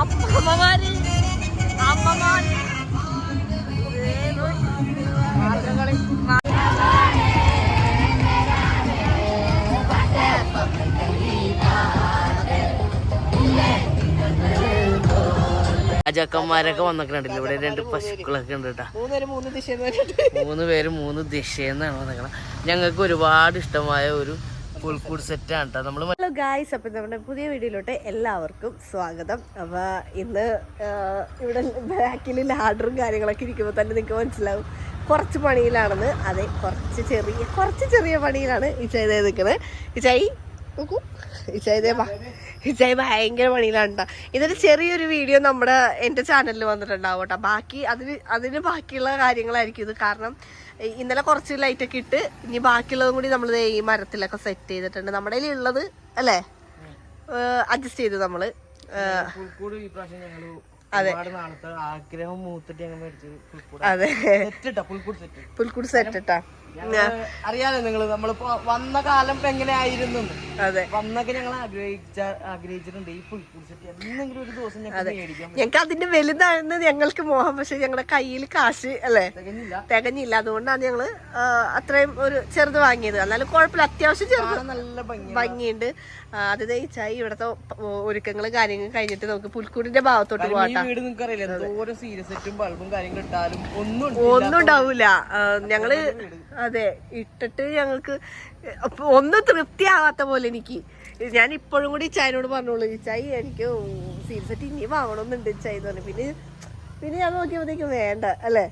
അമ്മമാര്. അമ്മമാര്. രാജാക്കന്മാരൊക്കെ വന്നിട്ടുണ്ടല്ലോ ഇവിടെ രണ്ട് പശുക്കളൊക്കെ ഉണ്ട് കേട്ടാ മൂന്ന് പേര് മൂന്ന് ദിശയെന്നാണ് വന്നിക്കണം. ഞങ്ങൾക്ക് ഒരുപാട് ഇഷ്ടമായ ഒരു പുൽക്കൂട് ആണ് കേട്ടോ നമ്മൾ ഹലോ ഗായ്സ് അപ്പം നമ്മുടെ പുതിയ വീഡിയോയിലോട്ട് എല്ലാവർക്കും സ്വാഗതം. അപ്പോൾ ഇന്ന് ഇവിടെ ബാക്കിൽ ലാഡറും കാര്യങ്ങളൊക്കെ ഇരിക്കുമ്പോൾ തന്നെ നിങ്ങൾക്ക് മനസ്സിലാവും. കുറച്ച് പണിയിലാണെന്ന്. അതെ കുറച്ച് ചെറിയ കുറച്ച് ചെറിയ പണിയിലാണ് ചൈത നിൽക്കുന്നത് ചൈ നോക്കൂ. ഇച്ചായി ചൈ ഭയങ്കര പണിയിലാണ് കേട്ടോ ഇതൊരു ചെറിയൊരു വീഡിയോ നമ്മുടെ എന്റെ ചാനലിൽ വന്നിട്ടുണ്ടാവും കേട്ടോ ബാക്കി അതിന് അതിന് ബാക്കിയുള്ള കാര്യങ്ങളായിരിക്കും ഇത്. കാരണം ഇന്നലെ കുറച്ച് ലൈറ്റൊക്കെ ഇട്ട് ഇനി ബാക്കിയുള്ളതും കൂടി നമ്മൾ ഈ മരത്തിലൊക്കെ സെറ്റ് ചെയ്തിട്ടുണ്ട്. നമ്മുടെ കയ്യിൽ ഉള്ളത് അല്ലേ? അഡ്ജസ്റ്റ് ചെയ്തു നമ്മൾ. അതെ. ആഗ്രഹം മൂത്തിട്ട് അതെ. പുൽക്കൂട് സെറ്റ് ഇട്ടാ. അറിയാലോ നിങ്ങൾ നമ്മളിപ്പോ വന്ന കാലം ഇപ്പൊ എങ്ങനെയായിരുന്നു അതെ. വന്നൊക്കെ ഞങ്ങൾ ആഗ്രഹിച്ച ആഗ്രഹിച്ചിട്ടുണ്ട്. ഈ പുൽക്കൂട് സെറ്റ് എന്തെങ്കിലും ഒരു ദിവസം ഞങ്ങൾക്ക് അതിന്റെ വലുതാണെന്ന് ഞങ്ങൾക്ക് മോഹം. പക്ഷെ ഞങ്ങളുടെ കയ്യിൽ കാശ് അല്ലേ? തികഞ്ഞില്ല. തികഞ്ഞില്ല. അതുകൊണ്ടാണ് ഞങ്ങൾ അത്രയും ഒരു ചെറുത് വാങ്ങിയത്. എന്നാലും കുഴപ്പമില്ല. അത്യാവശ്യം ചെറുത് നല്ല ഭംഗിയുണ്ട്. അത് തയ്ച്ചായി ഇവിടുത്തെ ഒരുക്കങ്ങളും കാര്യങ്ങളും കഴിഞ്ഞിട്ട് നമുക്ക് പുൽക്കൂടിന്റെ ഭാഗത്തോട്ട് പോകാം വീട് നിങ്ങൾക്ക് അറിയില്ല? സീരിയസ് സെറ്റും ബൾബും കാര്യങ്ങളും ഇട്ടാലും ഒന്നും ഒന്നും ഉണ്ടാവൂല. ഞങ്ങൾ അതെ ഇട്ടിട്ട് ഞങ്ങൾക്ക് ഒന്ന് തൃപ്തിയാവാത്ത പോലെ എനിക്ക്. ഞാൻ ഇപ്പോഴും കൂടി ചായനോട് പറഞ്ഞോളൂ ചായ എനിക്ക് സീരിയസ് ഇനിയും ഇനി ചായ എന്ന് പറഞ്ഞു. പിന്നെ പിന്നെ ഞാൻ നോക്കിയപ്പോഴത്തേക്കും വേണ്ട അല്ലേ?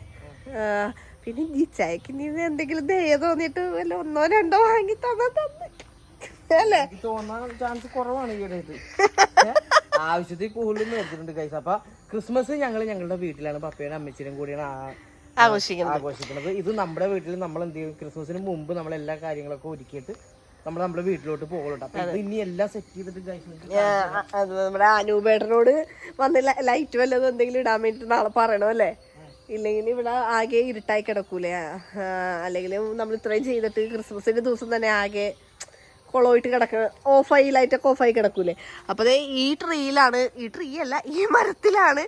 പിന്നെ ഈ ചായക്ക് ഇനി എന്തെങ്കിലും ദയ തോന്നിയിട്ട് വല്ല ഒന്നോ രണ്ടോ വാങ്ങി തന്നാ അല്ലേ? തോന്നാൻ ചാൻസ് കുറവാണ് ആവശ്യത്തിൽ കൂടുതൽ മേടിച്ചിട്ടുണ്ട് കൈസ് അപ്പൊ ക്രിസ്മസ് ഞങ്ങൾ ഞങ്ങളുടെ വീട്ടിലാണ്. പപ്പയുടെ അമ്മച്ചിനും കൂടിയാണ് ആ- ആഘോഷിക്കുന്നത്. ആഘോഷിക്കുന്നത്. ഇത് നമ്മുടെ വീട്ടിൽ നമ്മൾ എന്ത് ചെയ്യും? ക്രിസ്മസിന് മുമ്പ് നമ്മൾ എല്ലാ കാര്യങ്ങളൊക്കെ ഒരുക്കിയിട്ട് നമ്മൾ നമ്മുടെ വീട്ടിലോട്ട് പോകുന്നുണ്ട് അപ്പൊ ഇത് ഇനി എല്ലാം സെറ്റ് ചെയ്തിട്ട് അത് നമ്മുടെ അനൂപേട്ടനോട് വന്ന് ലൈറ്റ് വല്ലതും എന്തെങ്കിലും ഇടാൻ വേണ്ടിട്ട് നാളെ പറയണോ അല്ലേ? ഇല്ലെങ്കിൽ ഇവിടെ ആകെ ഇരുട്ടായി കിടക്കൂലേ? അല്ലെങ്കിൽ നമ്മൾ ഇത്രയും ചെയ്തിട്ട് ക്രിസ്മസിന്റെ ദിവസം തന്നെ ആകെ കുളമായിട്ട് കിടക്ക ഓഫായി ലൈറ്റൊക്കെ ഓഫായി കിടക്കൂലേ? അപ്പോൾ ഈ ട്രീയിലാണ് ഈ ട്രീ അല്ല ഈ മരത്തിലാണ്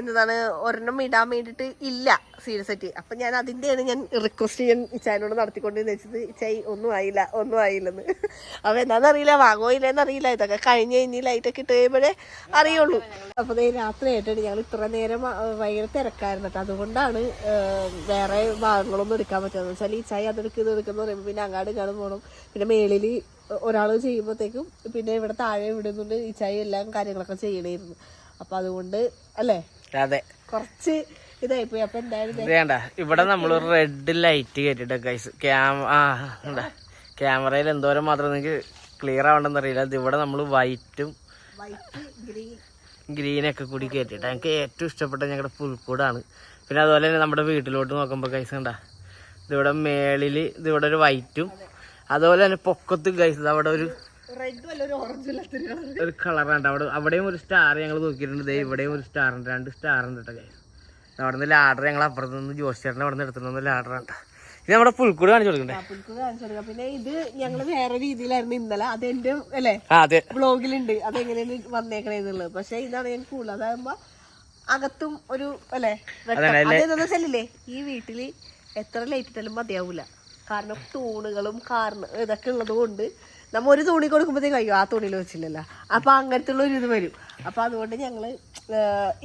എന്താണ് ഒരെണ്ണം ഇടാൻ വേണ്ടിയിട്ട് ഇല്ല സീരിയസറ്റി അപ്പം ഞാൻ അതിന്റെയാണ് ഞാൻ റിക്വസ്റ്റ് ചെയ്യാൻ ഇച്ചായനോട് നടത്തിക്കൊണ്ടിരുന്ന വെച്ചത് ഇച്ചായി ഒന്നും ആയില്ല ഒന്നും ആയില്ലെന്ന്. അപ്പോൾ എന്താണെന്നറിയില്ല വാങ്ങോ ഇല്ലെന്ന് അറിയില്ല ഇതൊക്കെ കഴിഞ്ഞ് കഴിഞ്ഞ് ലൈറ്റൊക്കെ ഇട്ട് കഴിയുമ്പോഴേ അറിയുള്ളൂ. അപ്പോൾ രാത്രി ആയിട്ടാണ് ഞങ്ങൾ ഇത്ര നേരം ഭയങ്കര തിരക്കായിരുന്നു അതുകൊണ്ടാണ് വേറെ ഭാഗങ്ങളൊന്നും എടുക്കാൻ പറ്റുന്നത് വെച്ചാൽ ഈ ചായ അതെടുക്കുന്നത് എടുക്കുന്ന പറയുമ്പോൾ പിന്നെ അങ്ങാട് കാണും പോകണം പിന്നെ മേളിൽ ഒരാൾ ചെയ്യുമ്പോഴത്തേക്കും പിന്നെ ഇവിടെ താഴെ വിടുന്നുണ്ട് ഈ ചായ എല്ലാം കാര്യങ്ങളൊക്കെ ചെയ്യണമായിരുന്നു അപ്പൊ അതുകൊണ്ട് അല്ലേ? അതെ. കുറച്ച് പോയി. അപ്പൊ എന്തായാലും വേണ്ട ഇവിടെ നമ്മൾ റെഡ് ലൈറ്റ് കേട്ടിട്ട് ഗൈസ് ക്യാമ ആ ക്യാമറയിൽ എന്തോരം മാത്രം നിങ്ങൾക്ക് ക്ലിയർ ആവണ്ടെന്ന് അറിയില്ല. ഇത് ഇവിടെ നമ്മൾ വൈറ്റും ഗ്രീനൊക്കെ കൂടി കേട്ടിട്ട് എനിക്ക് ഏറ്റവും ഇഷ്ടപ്പെട്ട ഞങ്ങളുടെ പുൽക്കൂടാണ്. പിന്നെ അതുപോലെ തന്നെ നമ്മുടെ വീട്ടിലോട്ട് നോക്കുമ്പോൾ കൈസ് കണ്ടാ ഇതിവിടെ മേളിൽ ഇതിവിടെ ഒരു വൈറ്റും അതുപോലെ തന്നെ പൊക്കത്ത് ഗൈസ് അവിടെ ഒരു ഒരു കളറുണ്ട് അവിടെ അവിടെയും ഒരു സ്റ്റാർ ഞങ്ങൾ നോക്കിയിട്ടുണ്ട്. ദേ ഇവിടെയും ഒരു സ്റ്റാർ ഉണ്ട്. രണ്ട് സ്റ്റാർ ഉണ്ട് കേട്ടോ ഗൈസ് അവിടെ നിന്ന് ലാഡർ ഞങ്ങൾ അപ്പുറത്ത് നിന്ന് ജോസ്റ്റേറിന്റെ അവിടെ നിന്ന് എടുത്തിട്ട് ലാഡർ ഉണ്ട് ഇത് നമ്മുടെ പുൽക്കൂട് കാണിച്ചു കൊടുക്കണ്ടേ? പുൽക്ക് കാണിച്ചു കൊടുക്കാം. പിന്നെ ഇത് ഞങ്ങൾ വേറെ രീതിയിലായിരുന്നു ഇന്നലെ. അത് എന്റെ അല്ലേ? ആ അതെ. ബ്ലോഗിലുണ്ട് അതെങ്ങനെയാണ് വന്നേക്കണേന്നുള്ളത് പക്ഷെ ഇതാണ് ഞാൻ കൂടുതൽ അതാകുമ്പോ അകത്തും ഒരു അല്ലേ? ഈ വീട്ടിൽ എത്ര ലൈറ്റ് ഇട്ടാലും മതിയാവൂല. കാരണം തൂണുകളും കാരണം ഇതൊക്കെ ഉള്ളത് കൊണ്ട് നമ്മ ഒരു തുണി കൊടുക്കുമ്പോഴത്തേക്കും അയ്യോ ആ തുണിയിൽ വെച്ചില്ലല്ലോ. അപ്പൊ അങ്ങനത്തെ ഉള്ള ഒരു ഇത് വരും. അപ്പൊ അതുകൊണ്ട് ഞങ്ങൾ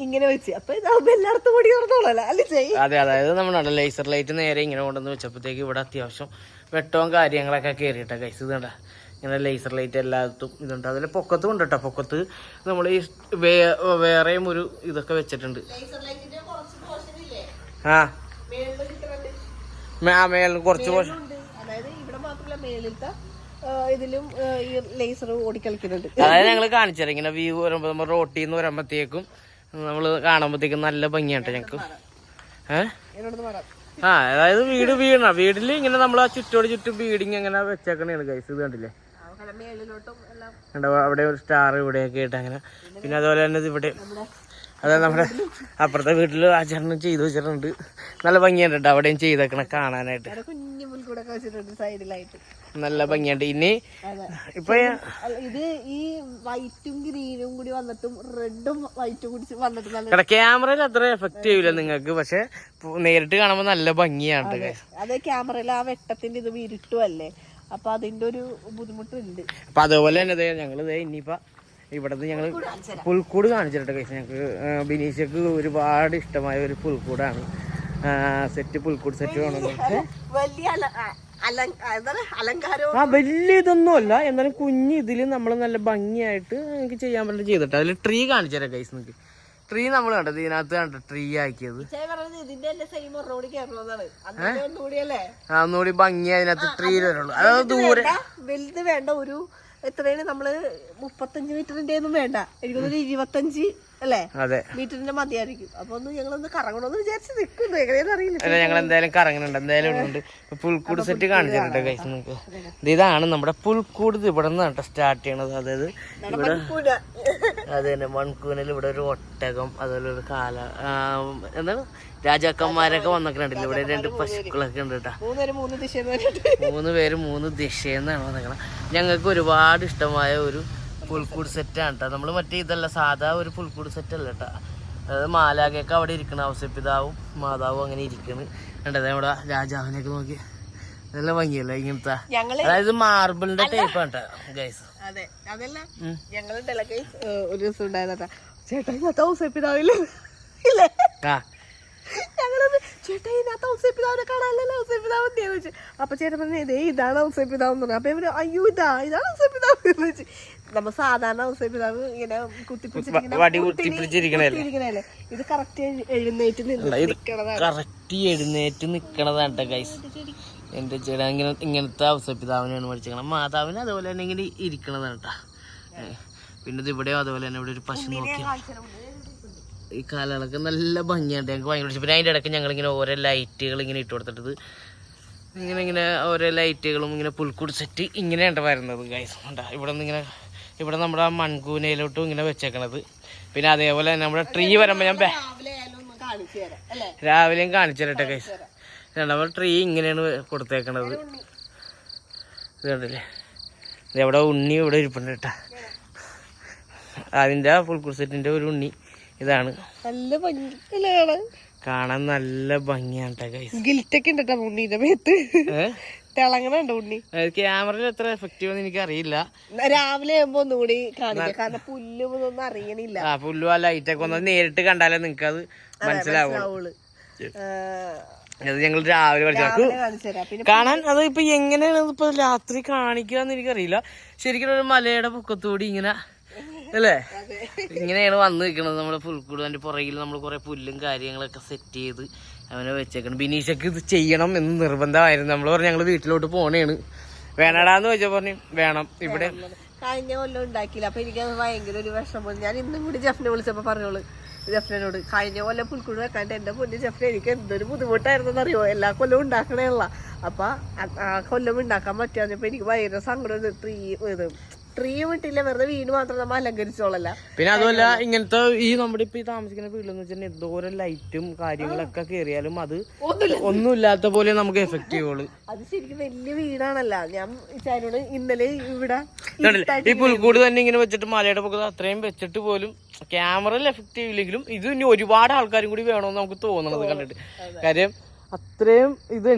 ഇങ്ങനെ വെച്ച്. അപ്പൊ ഇതാവുമ്പോ എല്ലായിടത്തും കൂടി ഓർത്തോളല്ല അല്ലേ ചെയ് അതെ അതായത് നമ്മുടെ ലേസർ ലൈറ്റ് നേരെ ഇങ്ങനെ കൊണ്ടുവന്ന് വെച്ചപ്പോഴത്തേക്ക് ഇവിടെ അത്യാവശ്യം വെട്ടവും കാര്യങ്ങളൊക്കെ കയറിയിട്ടാ കൈസ് ഇത് കണ്ടാ. ഇങ്ങനെ ലേസർ ലൈറ്റ് എല്ലായിടത്തും ഇതുണ്ട്. അതിൽ പൊക്കത്തും ഉണ്ട് കേട്ടോ പൊക്കത്ത് നമ്മൾ ഈ വേറെയും ഒരു ഇതൊക്കെ വെച്ചിട്ടുണ്ട്. ആ. കുറച്ച്. അതായത് ഇവിടെ മാത്രമല്ല മേളിലത്തെ ആ, ഇതിലും ആ, ഈ ലേസർ ഓടിക്കളിക്കുന്നുണ്ട്. അതായത് ഞങ്ങൾ കാണിച്ചു തരാം ഇങ്ങനെ വ്യൂ വരുമ്പോൾ നമ്മൾ റോട്ടിൽ നിന്ന് വരുമ്പോഴത്തേക്കും നമ്മൾ കാണുമ്പോഴത്തേക്കും നല്ല ഭംഗിയാട്ടോ ഞങ്ങൾക്ക് ഏഹ് ആ അതായത് വീട് വീണ വീടിൽ ഇങ്ങനെ നമ്മൾ ആ ചുറ്റോട് ചുറ്റും വീടിങ് ഇങ്ങനെ വെച്ചേക്കണേണ് ഗൈസ് ഇത് കണ്ടില്ലേ? അവിടെ ഒരു സ്റ്റാർ ഇവിടെയൊക്കെ ആയിട്ട് അങ്ങനെ. പിന്നെ അതുപോലെ തന്നെ ഇവിടെ അതായത് നമ്മുടെ അപ്പുറത്തെ വീട്ടിൽ ആചരണം ചെയ്തു വെച്ചിട്ടുണ്ട്. നല്ല ഭംഗിയുണ്ട് കേട്ടോ അവിടെയും ചെയ്തേക്കണ കാണാനായിട്ട്. നല്ല ഭംഗിയുണ്ട്. ഇനി അതെ. ഇപ്പൊ ഇത് ഈ വൈറ്റും ഗ്രീനും കൂടി വന്നിട്ടും റെഡും വൈറ്റും കൂടി വന്നിട്ട് ക്യാമറയിൽ അത്ര എഫക്ട് ചെയ്യൂല നിങ്ങൾക്ക്. പക്ഷെ നേരിട്ട് കാണുമ്പോ നല്ല ഭംഗിയാണ്. അത്. ക്യാമറയിൽ ആ വെട്ടത്തിന്റെ ഇത് ഇരുട്ടും അല്ലേ അപ്പൊ അതിന്റെ ഒരു ബുദ്ധിമുട്ടുണ്ട്. അപ്പൊ അതുപോലെ തന്നെ ഞങ്ങൾ ഇനിയിപ്പോ ഇവിടുന്ന് ഞങ്ങൾ പുൽക്കൂട് കാണിച്ചിട്ട് കഴിച്ചു ഞങ്ങൾക്ക് ബിനീഷക്ക് ഒരുപാട് ഇഷ്ടമായ ഒരു പുൽക്കൂടാണ്. സെറ്റ് പുൽക്കൂട് സെറ്റ് വേണമെന്ന് ആ, വലിയ ഇതൊന്നും അല്ല. എന്നാലും കുഞ്ഞ് ഇതിൽ നമ്മൾ നല്ല ഭംഗിയായിട്ട് എനിക്ക് ചെയ്യാൻ പറ്റുന്ന ചെയ്തിട്ട് അതിൽ ട്രീ കാണിച്ചു തരാം കൈസ് നിങ്ങൾക്ക് ട്രീ നമ്മൾ കണ്ടത് ഇതിനകത്ത് കണ്ട? ട്രീ ആക്കിയത്. ഒന്നുകൂടി ഭംഗി അതിനകത്ത് ട്രീ വരുള്ളൂ അതായത് ദൂരെ. വലുത് വേണ്ട. ഒരു എത്രയാണ് നമ്മൾ മുപ്പത്തഞ്ച് മീറ്ററിന്റെ ഒന്നും വേണ്ട. എനിക്കൊന്നൊരു ഇരുപത്തഞ്ച് അല്ലേ? അതെ. മീറ്ററിന്റെ മതിയായിരിക്കും. അപ്പൊ ഒന്ന് ഞങ്ങളൊന്ന് കറങ്ങണമെന്ന് വിചാരിച്ച് നിൽക്കുന്നു. എങ്ങനെയാന്ന് അറിയില്ല. അല്ല ഞങ്ങൾ എന്തായാലും കറങ്ങുന്നുണ്ട് എന്തായാലും ഉണ്ട്. പുൽക്കൂട് സെറ്റ് കാണിച്ചിട്ടുണ്ട് കൈസ് നിങ്ങൾക്ക് ഇത് ഇതാണ് നമ്മുടെ പുൽക്കൂട്. ഇവിടെ നിന്നാണ് സ്റ്റാർട്ട് ചെയ്യണത്. അതായത് ഇവിടെ അതെ തന്നെ മൺകൂനൽ ഇവിടെ ഒരു ഒട്ടകം അതുപോലെ ഒരു കാല എന്താണ്? രാജാക്കന്മാരൊക്കെ ഉണ്ടല്ലോ ഇവിടെ രണ്ട് പശുക്കളൊക്കെ ഉണ്ട് കേട്ടാ മൂന്ന് പേര് മൂന്ന് ദിശയെന്നാണ് വന്നേക്കണം. ഞങ്ങൾക്ക് ഒരുപാട് ഇഷ്ടമായ ഒരു പുൽക്കൂട് സെറ്റാണ് കേട്ടോ നമ്മൾ മറ്റേ ഇതല്ല സാധാ ഒരു പുൽക്കൂട് സെറ്റ് അല്ല കേട്ടോ അതായത് മാലാഖയൊക്കെ അവിടെ ഇരിക്കണം അവസരപ്പിതാവും മാതാവും അങ്ങനെ ഇരിക്കണ്. കണ്ടത് നമ്മുടെ രാജാവിനെയൊക്കെ നോക്കി. നല്ല ഭംഗിയല്ലേ ഇങ്ങനത്തെ? അതായത് മാർബിളിന്റെ ടൈപ്പ് ആണ് ഗൈസ് അതെ അതല്ല. ഒരു ദിവസം ഉണ്ടായതാ ചേട്ടാ ഇതിനകത്ത് ഔസേപ്പിതാവില്ല ഇല്ലേ? ആ. ഞങ്ങളത് ചേട്ടാ ഇതിനകത്ത് ഔസേപ്പിതാവിനെ കാണാനല്ലോ ഔസേപ്പിതാവ് എന്തിയാന്ന് വെച്ചു അപ്പൊ ചേട്ടൻ പറഞ്ഞു ഇതേ ഇതാണ് ഔസപ്പിതാവ് എന്ന് പറഞ്ഞു. അപ്പൊ ഇവർ അയ്യോ ഇതാ ഇതാണ് ഔസപ്പിതാവ് എന്ന് വെച്ച് നമ്മ സാധാരണ ഇങ്ങനെ കുത്തിപ്പിടിച്ചിട്ട് ഇങ്ങനെ കുത്തിപ്പിടിച്ചിരിക്കണല്ലേ ഇത് കറക്റ്റ് എഴുന്നേറ്റ് കറക്റ്റ് എഴുന്നേറ്റ് നിക്കണതാണ് ഗൈസ് എന്റെ ചേട്ടാ ഇങ്ങനെ ഇങ്ങനത്തെ ഔസപിതാവിനെയാണ് മേടിച്ചേക്കണം മാതാവിന് അതുപോലെ തന്നെ ഇങ്ങനെ ഇരിക്കണതാണ് കേട്ടാ പിന്നെ ഇത് ഇവിടെയും അതുപോലെ തന്നെ ഇവിടെ ഒരു പശു നോക്കി ഈ കാലകളൊക്കെ നല്ല ഭംഗിയുണ്ട് ഞങ്ങൾക്ക് ഭയങ്കര. പിന്നെ അതിന്റെ ഇടയ്ക്ക് ഞങ്ങളിങ്ങനെ ഓരോ ലൈറ്റുകൾ ഇങ്ങനെ ഇട്ട് കൊടുത്തിട്ട് ഇങ്ങനെ ഇങ്ങനെ ഓരോ ലൈറ്റുകളും ഇങ്ങനെ പുൽക്കൂട് സെറ്റ് ഇങ്ങനെയാണ് വരുന്നത് ഗൈസ് ഉണ്ടാ ഇവിടെ നിന്ന് ഇങ്ങനെ ഇവിടെ നമ്മുടെ ആ മൺകൂനയിലോട്ടും ഇങ്ങനെ വെച്ചേക്കണത്. പിന്നെ അതേപോലെ തന്നെ നമ്മുടെ ട്രീ വരുമ്പോൾ ഞാൻ രാവിലെയും കാണിച്ചു തരട്ടെ കൈസ് രണ്ടാമത് ട്രീ ഇങ്ങനെയാണ് കൊടുത്തേക്കണത്. ഇത് കണ്ടില്ലേ ഇത് ഉണ്ണി ഇവിടെ ഇരിപ്പുണ്ട് കേട്ടാ. അതിന്റെ ഫുൾ സെറ്റിന്റെ ഒരു ഉണ്ണി ഇതാണ്. നല്ല ഭംഗിയല്ലേ കാണാൻ നല്ല ഭംഗിയാണ് ഗിൽറ്റൊക്കെ ഉണ്ടോ കേട്ടോ ഉണ്ണീന്റെ മേത്ത്. തിളങ്ങണുണ്ട് ഉണ്ണി. ക്യാമറയിൽ എത്ര എഫക്റ്റീവ് എന്ന് എനിക്ക് അറിയില്ല രാവിലെ ആകുമ്പോ ഒന്നുകൂടി കാണിക്കാം. കാരണം പുല്ലും ഇതൊന്നും അറിയണില്ല. ആ പുല്ലും ആ ലൈറ്റൊക്കെ ഒന്ന് നേരിട്ട് കണ്ടാലേ നിങ്ങൾക്ക് അത് മനസ്സിലാവുള്ളൂ. അത് ഞങ്ങൾ രാവിലെ പിന്നെ കാണാൻ അത് ഇപ്പൊ എങ്ങനെയാണ് ഇപ്പൊ രാത്രി കാണിക്കുക എന്ന് എനിക്കറിയില്ല. ശരിക്കും ഒരു മലയുടെ പൊക്കത്തൂടി ഇങ്ങനെ അല്ലേ? ഇങ്ങനെയാണ് വന്നു നിൽക്കുന്നത് നമ്മുടെ പുൽക്കൂട് അതിന്റെ പുറകിൽ നമ്മൾ കുറെ പുല്ലും കാര്യങ്ങളൊക്കെ സെറ്റ് ചെയ്ത് അവനെ വെച്ചേക്കണം. ബിനീഷക്ക് ഇത് ചെയ്യണം എന്ന് നിർബന്ധമായിരുന്നു. നമ്മൾ പറഞ്ഞു ഞങ്ങൾ വീട്ടിലോട്ട് പോണേണ്. വേണടാന്ന് ചോദിച്ചാൽ പറഞ്ഞു വേണം ഇവിടെ കഴിഞ്ഞ കൊല്ലം ഉണ്ടാക്കിയില്ല. അപ്പൊ എനിക്ക് ഭയങ്കര ഒരു വിഷമം ഞാൻ ഇന്നും കൂടി ജഫ്നെ വിളിച്ചപ്പോ പറഞ്ഞോളൂ ജഫ്നോട് കഴിഞ്ഞ കൊല്ലം പുൽക്കൂട് വെക്കാണ്ട് എന്റെ പൊന്ന് ജഫ്ന എനിക്ക് എന്തൊരു ബുദ്ധിമുട്ടായിരുന്നു അറിയോ എല്ലാ കൊല്ലവും ഉണ്ടാക്കണേയുള്ള അപ്പൊ ആ- കൊല്ലം ഉണ്ടാക്കാൻ പറ്റാഞ്ഞപ്പോ എനിക്ക് ഭയങ്കര സങ്കടം ഇത് ട്രീയും ഇട്ടില്ല വെറുതെ വീട് മാത്രം നമ്മൾ അലങ്കരിച്ചോളല്ല. പിന്നെ അതുമല്ല ഇങ്ങനത്തെ ഈ നമ്മുടെ ഇപ്പൊ ഈ താമസിക്കുന്ന വീട്ടിലെന്ന് വെച്ചാൽ എന്തോരം ലൈറ്റും കാര്യങ്ങളൊക്കെ കയറിയാലും അത് ഒന്നുമില്ല. ഒന്നുമില്ലാത്ത പോലെ നമുക്ക് എഫക്റ്റ് ചെയ്യുള്ളൂ. അത് ശരിക്കും വലിയ വീടാണല്ല. ഞാൻ ചായനോട് ഇന്നലെ ഇവിടെ ഈ പുൽക്കൂട് തന്നെ ഇങ്ങനെ വെച്ചിട്ട് മലയുടെ പൊക്കത്ത് അത്രയും വെച്ചിട്ട് പോലും ക്യാമറയിൽ എഫക്ട് ചെയ്യില്ലെങ്കിലും ഇത് ഇനി ഒരുപാട് ആൾക്കാരും കൂടി വേണമെന്ന് നമുക്ക് തോന്നണത് കണ്ടിട്ട്. കാര്യം അത്രയും ഇത്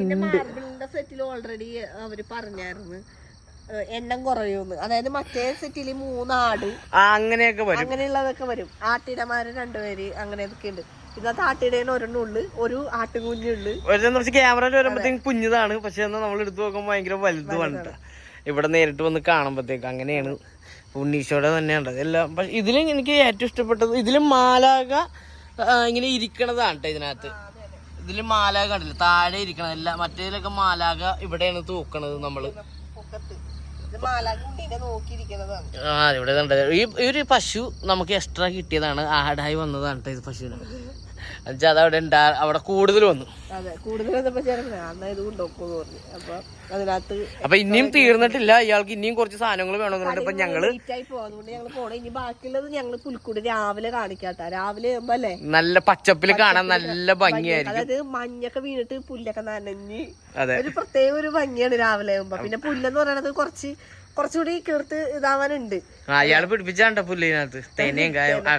സെറ്റിൽ ഓൾറെഡി അവർ പറഞ്ഞായിരുന്നു. എണ്ണം കുറയുന്നു. അതായത് മറ്റേ സെറ്റിൽ മൂന്നാട്. അങ്ങനെയൊക്കെ വരും. അങ്ങനെയുള്ളതൊക്കെ വരും. ആട്ടിടമാര് രണ്ടുപേര് അങ്ങനെയൊക്കെ ഉണ്ട്. ഇന്നത്തെ ആട്ടിടേന് ഒരെണ്ണം ഉള്ളു ഒരു ആട്ടുകുഞ്ഞുള്ളു. ഒരു കുറച്ച് ക്യാമറയിൽ വരുമ്പോഴത്തേക്കും കുഞ്ഞതാണ്. പക്ഷെ എന്നാൽ നമ്മൾ എടുത്തു നോക്കുമ്പോൾ ഭയങ്കര വലുതുമാണ് വേണ്ട ഇവിടെ നേരിട്ട് വന്ന് കാണുമ്പോഴത്തേക്ക് അങ്ങനെയാണ്. ഉണ്ണീശോടെ തന്നെയാണ് എല്ലാം പക്ഷെ ഇതിലും എനിക്ക് ഏറ്റവും ഇഷ്ടപ്പെട്ടത് ഇതിലും മാലാക ഇങ്ങനെ ഇരിക്കണതാണ് കേട്ടോ ഇതിനകത്ത്. ഇതിൽ മാലാക ഉണ്ടല്ലോ താഴെ ഇരിക്കണതല്ല എല്ലാം മറ്റേതിലൊക്കെ മാലാക ഇവിടെയാണ് തൂക്കണത് നമ്മൾ പൊക്കത്ത് ഇത് മാലാകുണ്ടീനെ നോക്കിയിരിക്കുന്നതാണ് ആ ഇവിടെ ഈ ഒരു പശു നമുക്ക് എക്സ്ട്രാ കിട്ടിയതാണ്. ആടായി വന്നതാണ് ഇത് പശുവിന്. എന്നുവെച്ചാൽ അത് അവിടെ ഉണ്ടാ അവിടെ കൂടുതൽ വന്നു അപ്പൊ ഇനിയും തീർന്നിട്ടില്ല. ഇയാൾക്ക് ഇനിയും കുറച്ച് സാധനങ്ങൾ വേണമെന്നുണ്ട്. ഇപ്പൊ ഞങ്ങൾ ഞങ്ങൾ പുൽക്കൂട് രാവിലെ കാണിക്കാട്ട. രാവിലെ അല്ലേ? നല്ല പച്ചപ്പിൽ കാണാൻ നല്ല ഭംഗിയായിരിക്കും. അതായത് മഞ്ഞൊക്കെ വീണിട്ട് പുല്ലൊക്കെ നനഞ്ഞ് ഒരു പ്രത്യേക ഒരു ഭംഗിയാണ് രാവിലെ ആകുമ്പോ പിന്നെ പുല്ലെന്ന് പറയണത് കുറച്ച് കുറച്ചുകൂടി കീർത്ത് ഇതാവാനുണ്ട്. അയാൾ പിടിപ്പിച്ചാണ്ട പുല്ലിനകത്ത്? തേനയും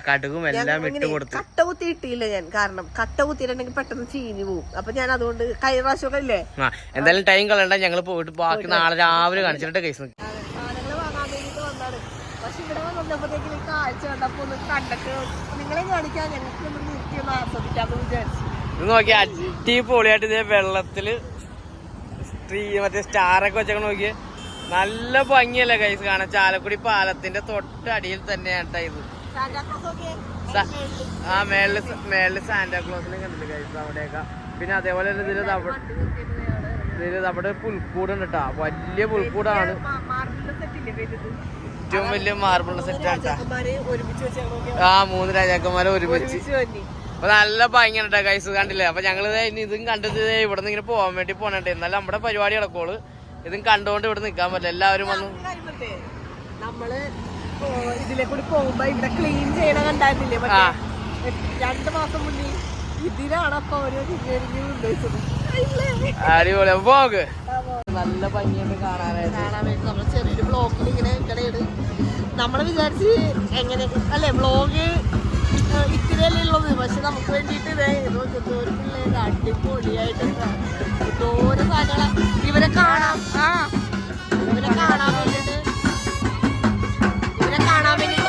കടുകും എല്ലാം ഇട്ട് കൊടുത്തു. കട്ട കുത്തി ഇട്ടില്ല ഞാൻ കാരണം കട്ട കുത്തിയിട്ടുണ്ടെങ്കിൽ പെട്ടെന്ന് ചീഞ്ഞു പോകും അപ്പൊ ഞാൻ അതുകൊണ്ട് കൈറാശൊക്കെ ആ എന്തായാലും ടൈം കളണ്ട ഞങ്ങൾ പോയിട്ട് ബാക്കി നാളെ രാവിലെ കാണിച്ചിട്ട് കേസ് സാധനങ്ങൾ വാങ്ങാൻ വേണ്ടിട്ട് വന്നാണ് പക്ഷെ ഇവിടെ വന്നപ്പോഴത്തേക്കും ഈ കാഴ്ച കണ്ടപ്പോ ഒന്ന് കണ്ടിട്ട് നിങ്ങളെ കാണിക്കാൻ ഞങ്ങൾക്ക് ഒന്ന് നിർത്തി ഒന്ന് ആസ്വദിക്കാന്ന് വിചാരിച്ചു. ഇത് നോക്കി അടിപൊളിയായിട്ട് ഇതേ വെള്ളത്തിൽ സ്ത്രീ മറ്റേ സ്റ്റാറൊക്കെ വെച്ചൊക്കെ നോക്കിയേ. നല്ല ഭംഗിയല്ലേ കൈസ് കാണാൻ? ചാലക്കുടി പാലത്തിന്റെ തൊട്ടടിയിൽ തന്നെയാണ് ഇത്. ആ മേളിൽ മേളിൽ സാന്റാക്ലോസിനെ കണ്ടില്ല കൈസ് അവിടെയൊക്കെ. പിന്നെ അതേപോലെ തന്നെ ഇതിൽ ഇതിൽ അവിടെ പുൽക്കൂടുണ്ട് കേട്ടാ വലിയ പുൽക്കൂടാണ്. ഏറ്റവും വലിയ മാർബിൾ സെറ്റാണ് ആ മൂന്ന് രാജാക്കന്മാരെ ഒരുമിച്ച്. അപ്പൊ നല്ല ഭംഗിയാണ് കേട്ടോ കൈസ് കണ്ടില്ലേ? അപ്പൊ ഞങ്ങൾ ഇതും കണ്ടിട്ട് ഇവിടെ നിന്ന് ഇങ്ങനെ പോകാൻ വേണ്ടി പോണേ എന്നാലും നമ്മുടെ പരിപാടി നടക്കോൾ ഇതും കണ്ടുകൊണ്ട് ഇവിടെ നിൽക്കാൻ പറ്റില്ല. എല്ലാവരും വന്നു. നമ്മൾ ഇതിലെ കൂടി പോകുമ്പോ ഇവിടെ ക്ലീൻ ചെയ്യണ കണ്ടായിരുന്നില്ലേ. രണ്ട് മാസം മുന്നേ ഇതിലാണ് അപ്പൊ ഉദ്ദേശിച്ചത്. അടിപൊളി. പോക്ക്. നല്ല ഭംഗിയുണ്ട് കാണാനായിട്ട് കാണാൻ വേണ്ടി നമ്മൾ ചെറിയൊരു ബ്ലോഗിൽ ഇങ്ങനെ ഇക്കടെയാണ് നമ്മൾ വിചാരിച്ച് എങ്ങനെ അല്ലെ ബ്ലോഗ് ഇത്തിരിയല്ലേ ഉള്ളത് പക്ഷെ നമുക്ക് വേണ്ടിയിട്ട് ഒരു പിള്ളേര് അടിപൊളിയായിട്ട് ഓരോ സാധനങ്ങളാ. ഇവരെ കാണാം. ആ. ഇവരെ കാണാൻ വേണ്ടിയിട്ട്. ഇവരെ കാണാൻ വേണ്ടിയിട്ട്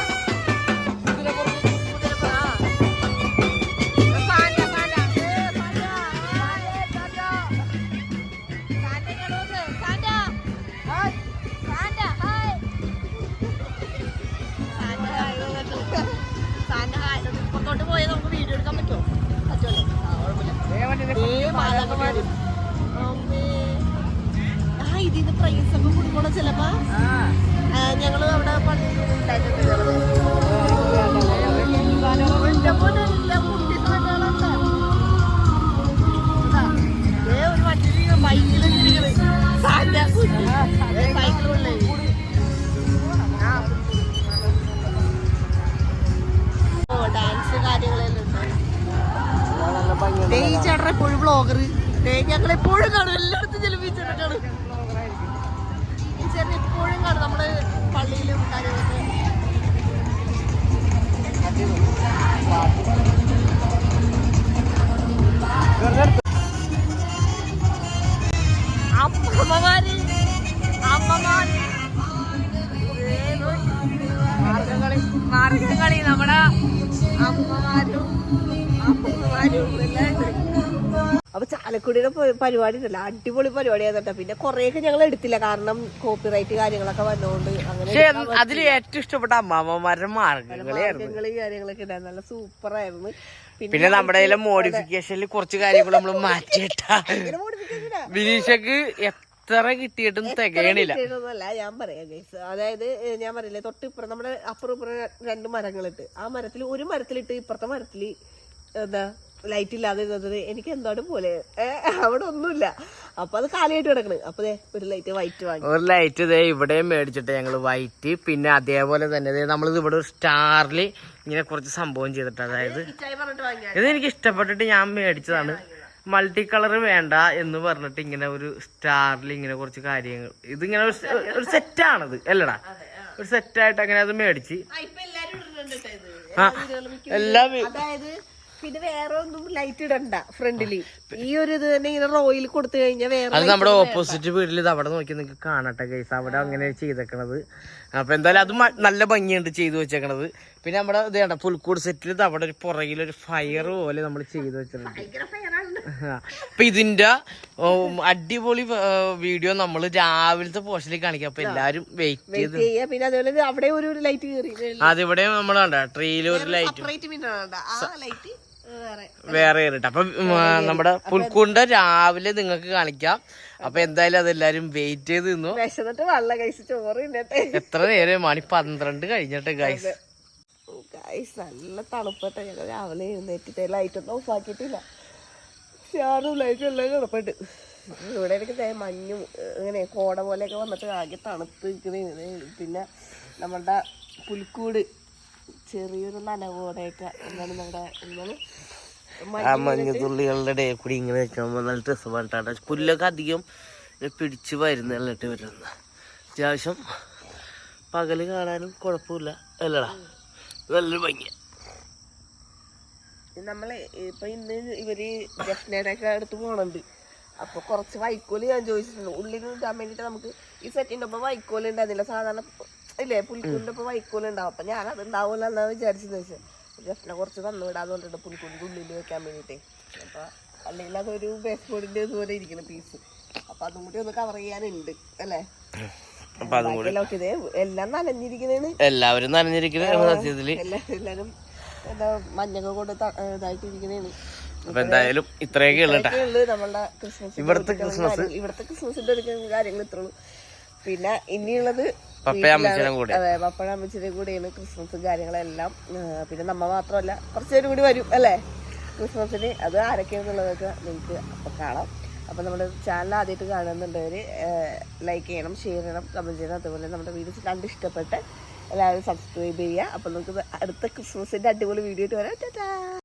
പരിപാടി ഉണ്ടല്ലോ അടിപൊളി പരിപാടി ആയിരുന്നു പിന്നെ കുറെയൊക്കെ ഞങ്ങൾ എടുത്തില്ല. കാരണം കോപ്പിറൈറ്റ് കാര്യങ്ങളൊക്കെ വന്നതുകൊണ്ട് അങ്ങനെ അതിൽ ഏറ്റവും ഇഷ്ടപ്പെട്ട അമ്മാമ്മമാരുടെ മാർഗങ്ങൾ കാര്യങ്ങളൊക്കെ ഉണ്ടായിരുന്നു. നല്ല സൂപ്പർ ആയിരുന്നു പിന്നെ നമ്മുടെ മോഡിഫിക്കേഷനിൽ കുറച്ച് കാര്യങ്ങൾ നമ്മൾ മാറ്റിയിട്ട. വിനീഷക്ക് ബിനീഷക്ക് എത്ര കിട്ടിയിട്ടും തികയണില്ല. ഞാൻ പറയാം ഗൈസ് അതായത് ഞാൻ പറയില്ലേ തൊട്ട് ഇപ്പുറം നമ്മുടെ അപ്പുറം ഇപ്പുറം രണ്ട് മരങ്ങളിട്ട് ആ മരത്തിൽ ഒരു മരത്തിലിട്ട് ഇപ്പുറത്തെ മരത്തിൽ എന്താ ലൈറ്റ് ഇല്ലാതെ ഇരുന്നത് എനിക്ക് എന്താണ് പോലെ? അവിടെ ഒന്നുമില്ല. അപ്പൊ അത് കാലിയായിട്ട് കിടക്കണ്. അപ്പൊ ഒരു ലൈറ്റ് വൈറ്റ് വാങ്ങി. ഒരു ലൈറ്റ് ഇതേ ഇവിടെ മേടിച്ചിട്ട് ഞങ്ങൾ വൈറ്റ് പിന്നെ അതേപോലെ തന്നെ നമ്മളിത് ഇവിടെ ഒരു സ്റ്റാറിൽ ഇങ്ങനെ കുറച്ച് സംഭവം ചെയ്തിട്ട് അതായത് ഇത് എനിക്ക് ഇഷ്ടപ്പെട്ടിട്ട് ഞാൻ മേടിച്ചതാണ്. മൾട്ടി കളർ വേണ്ട എന്ന് പറഞ്ഞിട്ട് ഇങ്ങനെ ഒരു സ്റ്റാറിൽ ഇങ്ങനെ കുറച്ച് കാര്യങ്ങൾ. ഇതിങ്ങനെ ഒരു സെറ്റാണത് അല്ലടാ. ഒരു സെറ്റായിട്ട് അങ്ങനെ അത് മേടിച്ച്. ആ, എല്ലാ അതായത് പിന്നെ വേറെ ഒന്നും ലൈറ്റ് ഇടണ്ട ഫ്രണ്ടിൽ. ഈ ഒരു ഇത് തന്നെ ഇങ്ങനെ റോയിൽ കൊടുത്തു കഴിഞ്ഞാൽ വേറെ അത് നമ്മുടെ ഓപ്പോസിറ്റ് വീട്ടിൽ ഇത് അവിടെ നോക്കി നിങ്ങൾക്ക് കാണട്ടെ ഗൈസ് അവിടെ അങ്ങനെ ചെയ്തേക്കണത്. അപ്പൊ എന്തായാലും അത് നല്ല ഭംഗിയുണ്ട് ചെയ്തു വെച്ചേക്കണത്. പിന്നെ നമ്മുടെ ഇത് കണ്ട പുൽക്കൂട് സെറ്റിൽ ഇത് അവിടെ ഒരു പുറകിൽ ഒരു ഫയർ പോലെ നമ്മൾ ചെയ്തു വെച്ചിട്ടുണ്ട്. അപ്പൊ ഇതിന്റെ അടിപൊളി വീഡിയോ നമ്മൾ രാവിലത്തെ പോസ്റ്റിൽ കാണിക്കാം. അപ്പൊ എല്ലാരും വെയിറ്റ് ചെയ്ത്. പിന്നെ അതുപോലെ അവിടെ ഒരു ലൈറ്റ് കയറി അതിവിടെ നമ്മൾ കണ്ട ട്രീയിൽ ഒരു ലൈറ്റ് വേറെ. കയറിട്ട് അപ്പൊ നമ്മുടെ പുൽക്കൂണ്ട രാവിലെ നിങ്ങൾക്ക് കാണിക്കാം. അപ്പൊ എന്തായാലും അതെല്ലാരും വെയിറ്റ് ചെയ്ത് നിന്നു. വിശന്നിട്ട് വെള്ളം കഴിച്ച് ചോറ് എത്ര നേരം മണി പന്ത്രണ്ട് കഴിഞ്ഞിട്ട് ഗൈസ് ഗൈസ് നല്ല തണുപ്പട്ടെ ഞങ്ങൾ രാവിലെ എഴുന്നേറ്റിട്ട് ലൈറ്റ് ഒന്നും ഓഫ് ആക്കിയിട്ടില്ല ഷാറും ലൈറ്റും എല്ലാം കിടപ്പുണ്ട്. ഇവിടെ എനിക്ക് മഞ്ഞും ഇങ്ങനെ കോട പോലെയൊക്കെ വന്നിട്ട് ആകെ തണുത്ത് നിൽക്കുന്നത് പിന്നെ നമ്മളുടെ പുൽക്കൂട് ചെറിയൊരു നനവോടെയൊക്കെ എന്താണ് നമ്മുടെ എന്താണ് ആ മഞ്ഞുതുള്ളികളുടെ ഇടയിൽ കൂടി ഇങ്ങനെ നിൽക്കുമ്പോൾ നല്ല രസമായിട്ടാണ്. പുല്ലൊക്കെ അധികം പിടിച്ച് വരുന്നല്ലിട്ട് വരുന്നത് അത്യാവശ്യം പകൽ കാണാനും കുഴപ്പമില്ല. അല്ലടാ നല്ലൊരു ഭംഗിയ. നമ്മളെ ഇപ്പൊ ഇന്ന് ഇവർ ഒക്കെ അടുത്ത് പോണുണ്ട്. അപ്പൊ കുറച്ച് വൈക്കോൽ ഞാൻ ചോദിച്ചിട്ടുണ്ട്. ഉള്ളിൽ ഇടാൻ വേണ്ടിട്ട് നമുക്ക് ഈ സെറ്റിന്റെ ഒപ്പം വൈക്കോൽ ഉണ്ടായിരുന്നില്ല സാധാരണ ഇല്ലേ? പുൽക്കൂലിന്റെ ഇപ്പൊ വൈക്കോലുണ്ടാവും അപ്പൊ ഞാൻ അത് ഉണ്ടാവൂല എന്നാ വിചാരിച്ചെന്ന് വെച്ചാൽ ജഫ്നെ കുറച്ച് തന്നു വിടാന്ന് പറഞ്ഞിട്ട് പുൽക്കൂലിന്റെ ഉള്ളിൽ വെക്കാൻ വേണ്ടിട്ടേ അപ്പൊ അല്ലെങ്കിൽ അതൊരു ബേസ് ബോർഡിന്റെ ഇതുപോലെ ഇരിക്കുന്ന പീസ് അപ്പൊ അതും കൂടി ഒന്ന് കവർ ചെയ്യാനുണ്ട് അല്ലേ? എല്ലാം നനഞ്ഞിരിക്കുന്നതാണ്. എല്ലാവരും നനഞ്ഞിരിക്കുന്ന സത്യത്തിൽ. എല്ലാ- എല്ലാരും എന്താ മഞ്ഞൊക്കെ കൊണ്ട് ഇതായിട്ടിരിക്കുന്നതാണ്. അപ്പൊ എന്തായാലും ഇത്രയൊക്കെ ഉള്ളു ഇവിടുത്തെ ക്രിസ്മസ് ഇവിടുത്തെ ക്രിസ്മസിന്റെ കാര്യങ്ങൾ ഇത്രേ ഉള്ളൂ. പിന്നെ ഇനിയുള്ളത് കൂടെ. അതെ പപ്പഴ അമ്മച്ചിന്റെ കൂടെയാണ് ക്രിസ്മസും കാര്യങ്ങളെല്ലാം. പിന്നെ നമ്മ മാത്രമല്ല കുറച്ചുപേരും കൂടി വരും അല്ലേ? ക്രിസ്മസിന്. അത് ആരൊക്കെയാണെന്നുള്ളതൊക്കെ നിങ്ങൾക്ക് അപ്പൊ കാണാം. അപ്പൊ നമ്മുടെ ചാനൽ ആദ്യമായിട്ട് കാണുന്നുണ്ടവര് ലൈക്ക് ചെയ്യണം ഷെയർ ചെയ്യണം കമന്റ് ചെയ്യണം. അതുപോലെ നമ്മുടെ വീഡിയോസ് കണ്ട് ഇഷ്ടപ്പെട്ട് എല്ലാവരും സബ്സ്ക്രൈബ് ചെയ്യുക. അപ്പൊ നമുക്ക് അടുത്ത ക്രിസ്മസിന്റെ അടിപൊളി വീഡിയോ ആയിട്ട് വരാം. ടാറ്റാ